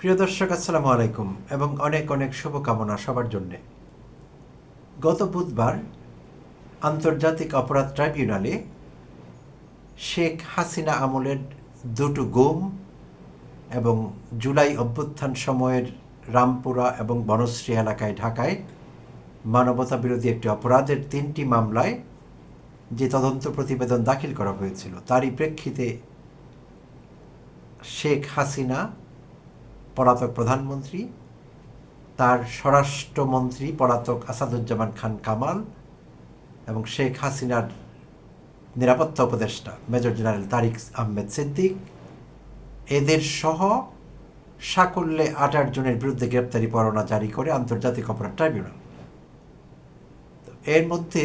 প্রিয় দর্শক, আসসালামু আলাইকুম এবং অনেক অনেক শুভকামনা সবার জন্যে। গত বুধবার আন্তর্জাতিক অপরাধ ট্রাইব্যুনালে শেখ হাসিনা আমলের দুটো গুম এবং জুলাই অভ্যুত্থান সময়ের রামপুরা এবং বনশ্রী এলাকায় ঢাকায় মানবতা বিরোধী একটি অপরাধের তিনটি মামলায় যে তদন্ত প্রতিবেদন দাখিল করা হয়েছিল, তারই প্রেক্ষিতে শেখ হাসিনা পলাতক প্রধানমন্ত্রী, তার স্বরাষ্ট্রমন্ত্রী পলাতক আসাদুজ্জামান খান কামাল এবং শেখ হাসিনার নিরাপত্তা উপদেষ্টা মেজর জেনারেল তারিক আহমেদ সিদ্দিক। এদের সহ সাকল্যে আট আট জনের বিরুদ্ধে গ্রেপ্তারি পরোয়ানা জারি করে আন্তর্জাতিক অপরাধ ট্রাইব্যুনাল। এর মধ্যে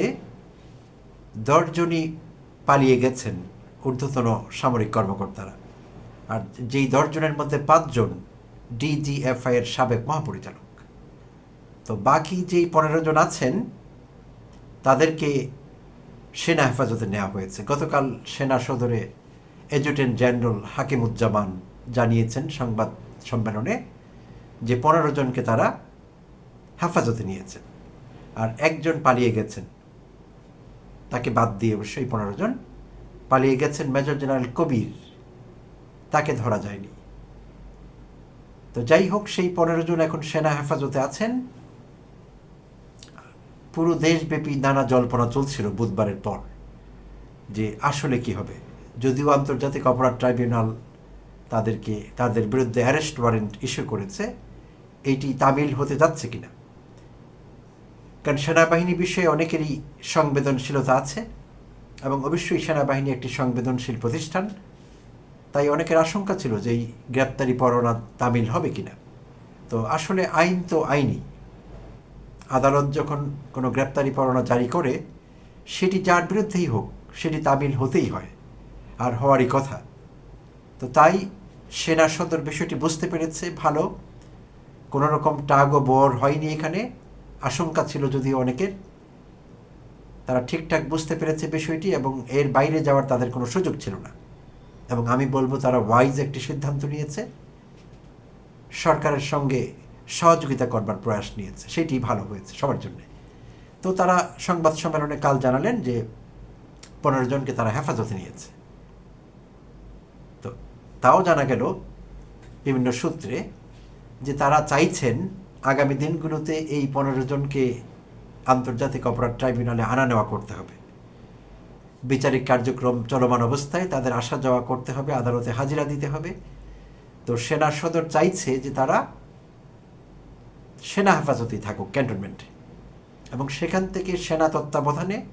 দশজনই পালিয়ে গেছেন ঊর্ধ্বতন সামরিক কর্মকর্তারা। আর যেই দশজনের মধ্যে পাঁচজন ডিজিএফআই এর সাবেক মহাপরিচালক। তো বাকি যেই পনেরো জন আছেন, তাদেরকে সেনা হেফাজতে নেওয়া হয়েছে। গতকাল সেনা সদরে এজুটেন্ট জেনারেল হাকিমুজ্জামান জানিয়েছেন সংবাদ সম্মেলনে যে পনেরো জনকে তারা হেফাজতে নিয়েছেন আর একজন পালিয়ে গেছেন। তাকে বাদ দিয়ে অবশ্যই পনেরো জন পালিয়ে গেছেন। মেজর জেনারেল কবির, তাকে ধরা যায়নি। তো যাই হোক, সেই পনেরো জন এখন সেনা হেফাজতে আছেন। পুরো দেশব্যাপী নানা জল্পনা চলছিল বুধবারের পর যে আসলে কি হবে। যদিও আন্তর্জাতিক অপরাধ ট্রাইব্যুনাল তাদেরকে, তাদের বিরুদ্ধে অ্যারেস্ট ওয়ারেন্ট ইস্যু করেছে। এইটি তামিল হতে যাচ্ছে কিনা? কারণ সেনাবাহিনী বিষয়ে অনেকেরই সংবেদনশীলতা আছে এবং অবশ্যই সেনাবাহিনী একটি সংবেদনশীল প্রতিষ্ঠান। তাই অনেকের আশঙ্কা ছিল যে এই গ্রেপ্তারি পরোয়ানা তামিল হবে কিনা। তো আসলে আইন তো আইনই আদালত যখন কোনো গ্রেপ্তারি পরোয়ানা জারি করে, সেটি যার বিরুদ্ধেই হোক, সেটি তামিল হতেই হয়, আর হওয়ারই কথা। তো তাই সেনা সদর বিষয়টি বুঝতে পেরেছে, ভালো। কোনো রকম টাগ ও বর হয়নি এখানে, আশঙ্কা ছিল যদিও অনেকের। তারা ঠিকঠাক বুঝতে পেরেছে বিষয়টি এবং এর বাইরে যাওয়ার তাদের কোনো সুযোগ ছিল না। এবং আমি বলব তারা ওয়াইজ একটি সিদ্ধান্ত নিয়েছে। সরকারের সঙ্গে সহযোগিতা করবার প্রয়াস নিয়েছে। সেটি ভালো হয়েছে সবার জন্য। তো তারা সংবাদ সম্মেলনে কাল জানালেন যে পনেরো জনকে তারা হেফাজতে নিয়েছে। তো তাও জানা গেল বিভিন্ন সূত্রে যে তারা চাইছেন আগামী দিনগুলোতে এই পনেরো জনকে আন্তর্জাতিক অপরাধ ট্রাইব্যুনালে আনা নেওয়া করতে হবে। বিচারিক কার্যক্রম চলমান অবস্থায় তাদের আসা যাওয়া করতে হবে, আদালতে হাজিরা দিতে হবে। তো সেনা সদর চাইছে যে তারা সেনা হেফাজতেই থাকুক ক্যান্টনমেন্টে। এবং সেখান থেকে সেনা তত্ত্বাবধানে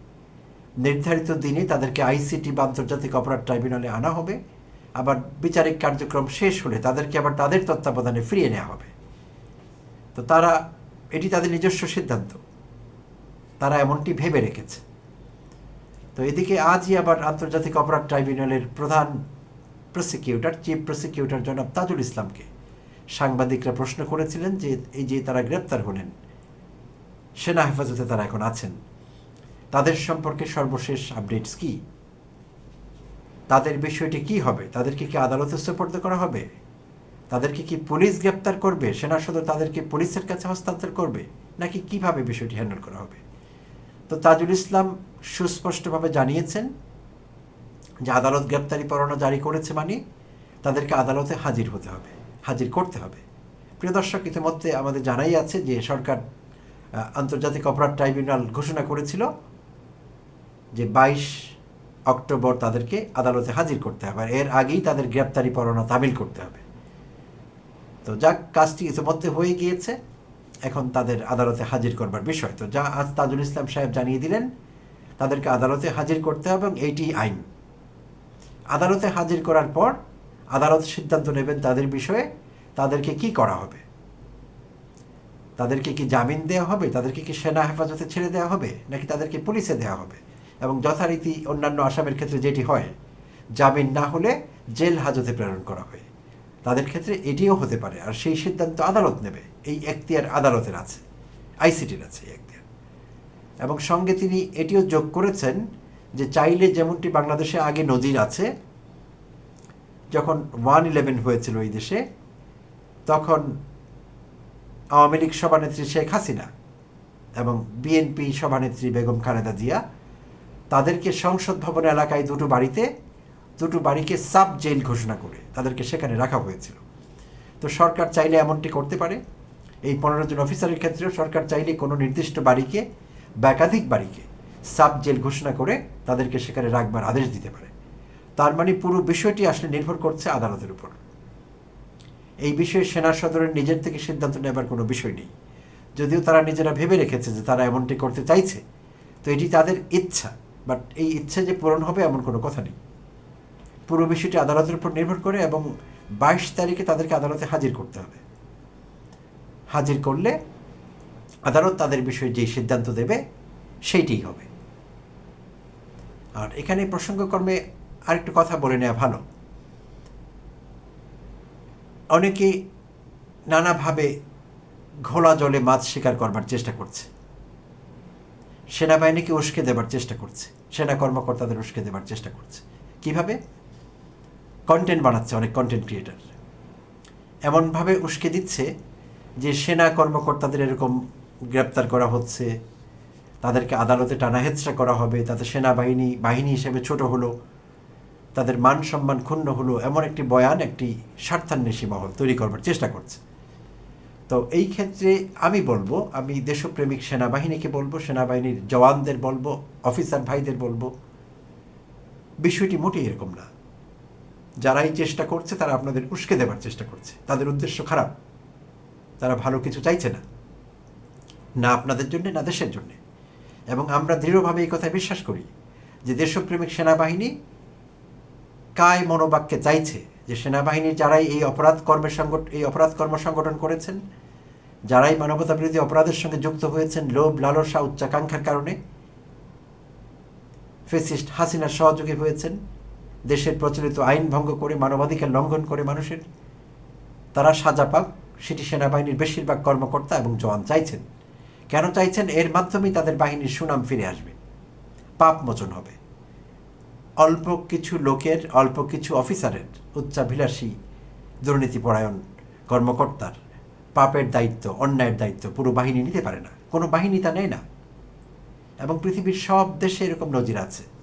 নির্ধারিত দিনে তাদেরকে আইসিটি বা আন্তর্জাতিক অপরাধ ট্রাইব্যুনালে আনা হবে। আবার বিচারিক কার্যক্রম শেষ হলে তাদেরকে আবার তাদের তত্ত্বাবধানে ফিরিয়ে নেওয়া হবে। তো তারা, এটি তাদের নিজস্ব সিদ্ধান্ত। তারা এমনটি ভেবে রেখেছে। তো এদিকে আজই আবার আন্তর্জাতিক অপরাধ ট্রাইব্যুনালের প্রধান প্রসিকিউটর, চিফ প্রসিকিউটর জনাব তাজুল ইসলামকে। সাংবাদিকরা প্রশ্ন করেছিলেন যে এই যে তারা গ্রেপ্তার হলেন, সেনা হেফাজতে তারা এখন আছেন। তাদের সম্পর্কে সর্বশেষ আপডেটস কি? তাদের বিষয়টি কি হবে? তাদেরকে কি আদালতে সুপর্দ করা হবে? তাদেরকে কি পুলিশ গ্রেপ্তার করবে? সেনা সদর তাদেরকে পুলিশের কাছে হস্তান্তর করবে? নাকি কীভাবে বিষয়টি হ্যান্ডেল করা হবে? তো তাজুল ইসলাম সুস্পষ্টভাবে জানিয়েছেন যে আদালত গ্রেপ্তারি পরোয়ানা জারি করেছে মানে তাদেরকে আদালতে হাজির হতে হবে, হাজির করতে হবে। প্রিয় দর্শক, ইতিমধ্যে আমাদের জানাই আছে যে সরকার আন্তর্জাতিক অপরাধ ট্রাইব্যুনাল ঘোষণা করেছিল যে বাইশ অক্টোবর তাদেরকে আদালতে হাজির করতে হবে আর এর আগেই তাদের গ্রেপ্তারি পরোয়ানা তামিল করতে হবে। তো যাক, কাজটি ইতিমধ্যে হয়ে গিয়েছে। এখন তাদের আদালতে হাজির করবার বিষয়। তো যা আজ তাজুল ইসলাম সাহেব জানিয়ে দিলেন, তাদেরকে আদালতে হাজির করতে হবে এবং এইটি আইন। আদালতে হাজির করার পর আদালত সিদ্ধান্ত নেবেন তাদের বিষয়ে, তাদেরকে কি করা হবে? তাদেরকে কি জামিন দেওয়া হবে? তাদেরকে কি সেনা হেফাজতে ছেড়ে দেওয়া হবে? নাকি তাদেরকে পুলিশে দেওয়া হবে? এবং যথারীতি অন্যান্য আসামের ক্ষেত্রে যেটি হয়, জামিন না হলে জেল হাজতে প্রেরণ করা হয়। তাদের ক্ষেত্রে এটিও হতে পারে। আর সেই সিদ্ধান্ত আদালত নেবে। এই এখতিয়ার আদালতের আছে। আইসিটির আছে এই এখতিয়ার। এবং সঙ্গে তিনি এটিও যোগ করেছেন যে চাইলে যেমনটি বাংলাদেশে আগে নজির আছে, যখন ওয়ান ইলেভেন হয়েছিল এই দেশে, তখন আওয়ামী লীগ সভানেত্রী শেখ হাসিনা এবং বিএনপি সভানেত্রী বেগম খালেদা জিয়া তাদেরকে সংসদ ভবন এলাকায় দুটো বাড়িতে দুটো বাড়িকে সাব জেল ঘোষণা করে তাদেরকে সেখানে রাখা হয়েছিল। তো সরকার চাইলে এমনটি করতে পারে? এই পনেরো জন অফিসারের ক্ষেত্রেও সরকার চাইলে কোনো নির্দিষ্ট বাড়িকে বা একাধিক বাড়িকে সাব জেল ঘোষণা করে তাদেরকে সেখানে রাখবার আদেশ দিতে পারে। তার মানে পুরো বিষয়টি আসলে নির্ভর করছে আদালতের উপর। এই বিষয়ে সেনা সদরের নিজের থেকে সিদ্ধান্ত নেবার কোনো বিষয় নেই। যদিও তারা নিজেরা ভেবে রেখেছে যে তারা এমনটি করতে চাইছে, তো এটি তাদের ইচ্ছা, বাট এই ইচ্ছা যে পূরণ হবে এমন কোনো কথা নেই। পুরো বিষয়টি আদালতের উপর নির্ভর করে এবং বাইশ তারিখে তাদেরকে আদালতে হাজির করতে হবে। হাজির করলে আদালত তাদের বিষয়ে যে সিদ্ধান্ত দেবে, সেইটিই হবে। আর এখানে প্রসঙ্গক্রমে আরেকটু কথা বলে নেওয়া ভালো। অনেকে নানাভাবে ঘোলা জলে মাছ শিকার করবার চেষ্টা করছে। সেনাবাহিনীকে উস্কে দেবার চেষ্টা করছে। সেনা কর্মকর্তাদের উস্কে দেবার চেষ্টা করছে। কীভাবে? কন্টেন্ট বানাচ্ছে অনেক কন্টেন্ট ক্রিয়েটার এমনভাবে উস্কে দিচ্ছে যে সেনা কর্মকর্তাদের এরকম গ্রেপ্তার করা হচ্ছে, তাদেরকে আদালতে টানা করা হবে, তাদের সেনাবাহিনী, বাহিনী হিসেবে ছোট হলো, তাদের মান সম্মান ক্ষুণ্ণ হলো, এমন একটি বয়ান, একটি স্বার্থান্বেষী মহল তৈরি করবার চেষ্টা করছে। তো এই ক্ষেত্রে আমি বলব, আমি দেশপ্রেমিক সেনাবাহিনীকে বলব, সেনাবাহিনীর জওয়ানদের বলব, অফিসার ভাইদের বলব, বিষয়টি মোটেই এরকম না। যারাই চেষ্টা করছে, তারা আপনাদের উস্কে দেবার চেষ্টা করছে। তাদের উদ্দেশ্য খারাপ। তারা ভালো কিছু চাইছে না। না আপনাদের জন্যে, না দেশের জন্যে। এবং আমরা দৃঢ়ভাবে এই কথায় বিশ্বাস করি যে দেশপ্রেমিক সেনাবাহিনী কায় মনোবাক্যে চাইছে যে সেনাবাহিনীর যারাই এই অপরাধ কর্মের সংগঠন এই অপরাধ কর্ম সংগঠন করেছেন, যারাই মানবতা বিরোধী অপরাধের সঙ্গে যুক্ত হয়েছেন লোভ, লালসা, উচ্চাকাঙ্ক্ষার কারণে, ফেসিস্ট হাসিনার সহযোগী হয়েছেন দেশের প্রচলিত আইন ভঙ্গ করে, মানবাধিকার লঙ্ঘন করে মানুষের। তারা সাজা পাক, সেটি সেনাবাহিনীর বেশিরভাগ কর্মকর্তা এবং জওয়ান চাইছেন। কেন চাইছেন? এর মাধ্যমেই তাদের বাহিনীর সুনাম ফিরে আসবে। পাপ মোচন হবে। অল্প কিছু লোকের, অল্প কিছু অফিসারের উচ্চাভিলাষী দুর্নীতিপরায়ণ কর্মকর্তার পাপের দায়িত্ব, অন্যায়ের দায়িত্ব পুরো বাহিনী নিতে পারে না। কোনো বাহিনী তা নেয় না। এবং পৃথিবীর সব দেশে এরকম নজির আছে।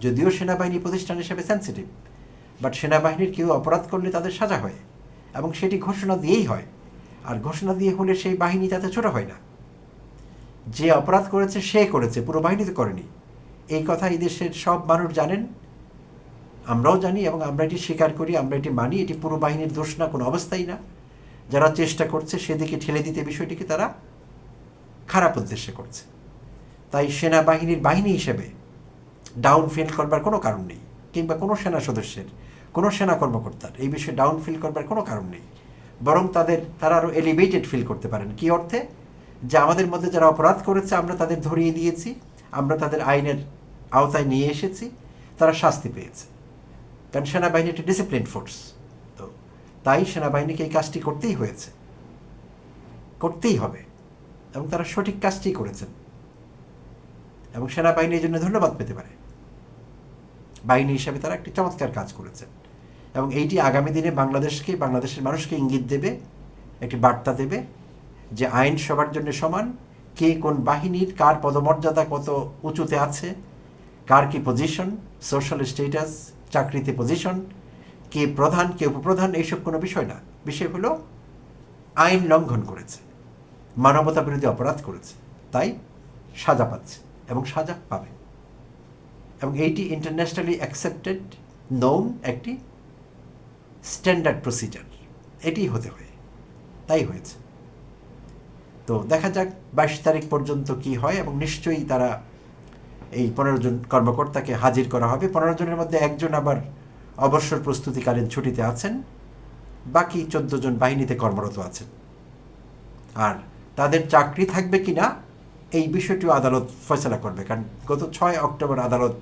যদিও সেনাবাহিনী প্রতিষ্ঠান হিসেবে সেন্সিটিভ বাট সেনাবাহিনীর কেউ অপরাধ করলে তাদের সাজা হয় এবং সেটি ঘোষণা দিয়েই হয়। আর ঘোষণা দিয়ে হলে সেই বাহিনী তাতে ছোট হয় না। যে অপরাধ করেছে সে করেছে, পুরো বাহিনী তো করেনি। এই কথা এই দেশের সব মানুষ জানেন। আমরাও জানি এবং আমরা এটি স্বীকার করি, আমরা এটি মানি, এটি পুরো বাহিনীর দোষ না, কোনো অবস্থাই না। যারা চেষ্টা করছে সেদিকে ঠেলে দিতে বিষয়টিকে তারা খারাপ উদ্দেশ্যে করছে। তাই সেনাবাহিনীর বাহিনী হিসেবে ডাউন ফিল করবার কোনো কারণ নেই, কিংবা কোনো সেনা সদস্যের, কোনো সেনা কর্মকর্তার, এই বিষয়ে ডাউন ফিল করবার কোনো কারণ নেই। বরং তাদের, তারা আরও এলিভেটেড ফিল করতে পারেন। কি অর্থে? যে আমাদের মধ্যে যারা অপরাধ করেছে, আমরা তাদের ধরিয়ে দিয়েছি, আমরা তাদের আইনের আওতায় নিয়ে এসেছি, তারা শাস্তি পেয়েছে। কারণ সেনাবাহিনী একটি ডিসিপ্লিন ফোর্স তো তাই সেনাবাহিনীকে এই কাজটি করতেই হয়েছে। করতেই হবে। এবং তারা সঠিক কাজটি করেছেন। এবং সেনাবাহিনীর জন্য ধন্যবাদ পেতে পারে। বাহিনী হিসাবে তারা একটি চমৎকার কাজ করেছেন এবং এইটি আগামী দিনে বাংলাদেশকে, বাংলাদেশের মানুষকে ইঙ্গিত দেবে, একটি বার্তা দেবে যে আইন সবার জন্য সমান, কে কোন বাহিনীর, কার পদমর্যাদা কত উঁচুতে আছে, কার কি পজিশন সোশ্যাল স্টেটাস চাকরিতে পজিশন কে প্রধান, কে উপপ্রধান, এইসব কোনো বিষয় না। বিষয় হলো আইন লঙ্ঘন করেছে মানবতা বিরোধী অপরাধ করেছে, তাই সাজা পাচ্ছে এবং সাজা পাবে। এবং এইটি ইন্টারন্যাশনালি অ্যাকসেপ্টেড নোন একটি স্ট্যান্ডার্ড প্রসিজার এটি হতে হয়। তাই হয়েছে। তো দেখা যাক বাইশ তারিখ পর্যন্ত কি হয় এবং নিশ্চয়ই তারা এই পনেরো জন কর্মকর্তাকে হাজির করা হবে। পনেরো জনের মধ্যে একজন আবার অবসর প্রস্তুতিকালীন ছুটিতে আছেন। বাকি চোদ্দ জন বাহিনীতে কর্মরত আছেন। আর তাদের চাকরি থাকবে কি না এই বিষয়টিও আদালত ফয়সলা করবে, কারণ গত ছয় অক্টোবর আদালত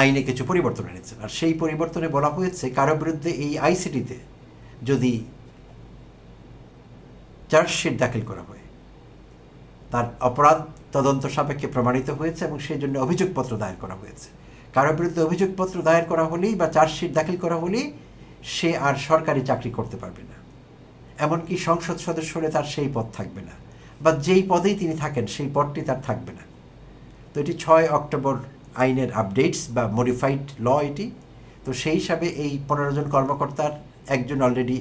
আইনে কিছু পরিবর্তন এনেছেন। আর সেই পরিবর্তনে বলা হয়েছে, কারও বিরুদ্ধে এই আইসিটিতে যদি চার্জশিট দাখিল করা হয়, তার অপরাধ তদন্ত সাপেক্ষে প্রমাণিত হয়েছে এবং সেই জন্য অভিযোগপত্র দায়ের করা হয়েছে। কারও বিরুদ্ধে অভিযোগপত্র দায়ের করা হলেই বা চার্জশিট দাখিল করা হলেই সে আর সরকারি চাকরি করতে পারবে না। এমনকি সংসদ সদস্য হলে তার সেই পদ থাকবে না। বা যেই পদেই তিনি থাকেন, সেই পদটি তার থাকবে না। তো এটি ছয় অক্টোবর আইনের আপডেটস বা মডিফাইড ল এটি। তো সেই হিসাবে এই পনেরো জন কর্মকর্তার একজন অলরেডি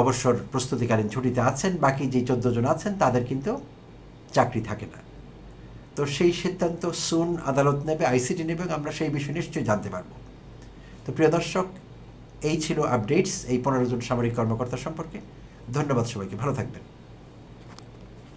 অবসর প্রস্তুতিকালীন ছুটিতে আছেন, বাকি যে চোদ্দ জন আছেন, তাদের কিন্তু চাকরি থাকে না। তো সেই সিদ্ধান্ত সুন আদালত নেবে, আইসিটি নেবে আমরা সেই বিষয়ে নিশ্চয়ই জানতে পারব। তো প্রিয় দর্শক, এই ছিল আপডেটস এই পনেরো জন সামরিক কর্মকর্তা সম্পর্কে। ধন্যবাদ সবাইকে, ভালো থাকবেন।